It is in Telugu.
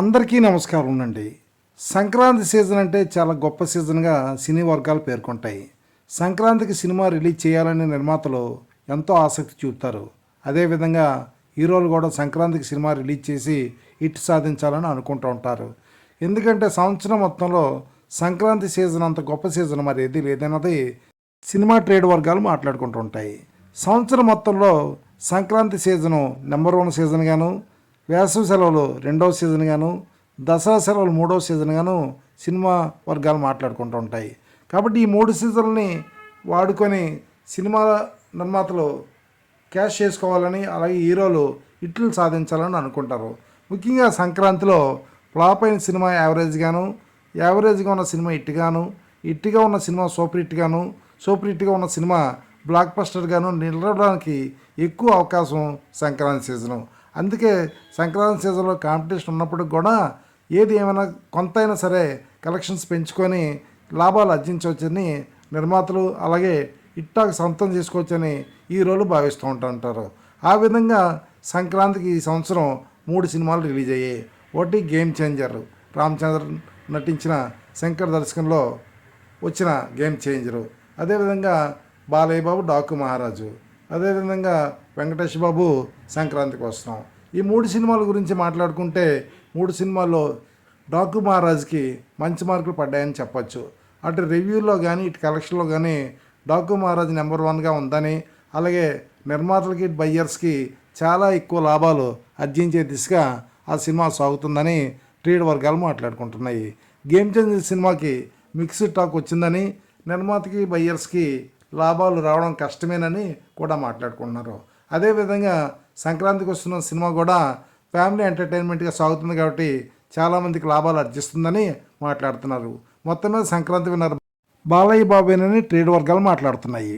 అందరికీ నమస్కారం అండి సంక్రాంతి సీజన్ అంటే చాలా గొప్ప సీజన్గా సినీ వర్గాలు పేర్కొంటాయి. సంక్రాంతికి సినిమా రిలీజ్ చేయాలనే నిర్మాతలు ఎంతో ఆసక్తి చూపుతారు. అదేవిధంగా హీరోలు కూడా సంక్రాంతికి సినిమా రిలీజ్ చేసి హిట్ సాధించాలని అనుకుంటూ ఉంటారు. ఎందుకంటే సంవత్సరం మొత్తంలో సంక్రాంతి సీజన్ అంత గొప్ప సీజన్ మరి ఏది లేదన్నది సినిమా ట్రేడ్ వర్గాలు మాట్లాడుకుంటూ ఉంటాయి. సంవత్సరం మొత్తంలో సంక్రాంతి సీజను నెంబర్ వన్ సీజన్గాను వేసవి సెలవులు రెండవ సీజన్ గాను దసరా సెలవులు మూడవ సీజన్ గాను సినిమా వర్గాలు మాట్లాడుకుంటూ ఉంటాయి. కాబట్టి ఈ మూడు సీజన్లని వాడుకొని సినిమా నిర్మాతలు క్యాష్ చేసుకోవాలని అలాగే హీరోలు ఇట్లు సాధించాలని అనుకుంటారు. ముఖ్యంగా సంక్రాంతిలో ఫ్లాప్ అయిన సినిమా యావరేజ్గాను యావరేజ్గా ఉన్న సినిమా ఇట్టుగాను ఇట్టుగా ఉన్న సినిమా సూపర్ హిట్గాను సూపర్ హిట్గా ఉన్న సినిమా బ్లాక్ బస్టర్గాను నిలవడానికి ఎక్కువ అవకాశం సంక్రాంతి సీజను. అందుకే సంక్రాంతి సీజన్లో కాంపిటీషన్ ఉన్నప్పటికి కూడా ఏది ఏమైనా కొంత అయినా సరే కలెక్షన్స్ పెంచుకొని లాభాలు ఆర్జించవచ్చని నిర్మాతలు అలాగే ఇట్టాకు సొంతం చేసుకోవచ్చని ఈ రోజు భావిస్తూ ఉంటా ఉంటారు. ఆ విధంగా సంక్రాంతికి ఈ సంవత్సరం మూడు సినిమాలు రిలీజ్ అయ్యాయి. ఒకటి గేమ్ చేంజర్ రామచంద్ర నటించిన శంకర్ దర్శకంలో వచ్చిన గేమ్ చేంజరు అదేవిధంగా బాలయ్య బాబు డాకు మహారాజు. అదేవిధంగా వెంకటేష్ బాబు సంక్రాంతికి వస్తున్నాం ఈ మూడు సినిమాల గురించి మాట్లాడుకుంటే మూడు సినిమాల్లో డాకు మహారాజ్కి మంచి మార్కులు పడ్డాయని చెప్పొచ్చు. అటు రివ్యూలో కానీ ఇటు కలెక్షన్లో కానీ డాకు మహారాజ్ నెంబర్ వన్గా ఉందని అలాగే నిర్మాతలకి బయ్యర్స్కి చాలా ఎక్కువ లాభాలు ఆర్జించే దిశగా ఆ సినిమా సాగుతుందని ట్రేడ్ వర్గాలు మాట్లాడుకుంటున్నాయి. గేమ్ చేంజ్ సినిమాకి మిక్స్డ్ టాక్ వచ్చిందని నిర్మాతకి బయ్యర్స్కి లాభాలు రావడం కష్టమేనని కూడా మాట్లాడుకుంటున్నారు. అదేవిధంగా సంక్రాంతికి వస్తున్న సినిమా కూడా ఫ్యామిలీ ఎంటర్టైన్మెంట్గా సాగుతుంది కాబట్టి చాలామందికి లాభాలు ఆర్జిస్తుందని మాట్లాడుతున్నారు. మొత్తం మీద సంక్రాంతి విన్నారు బాలయ్య బాబేనని ట్రేడ్ వర్గాలు మాట్లాడుతున్నాయి.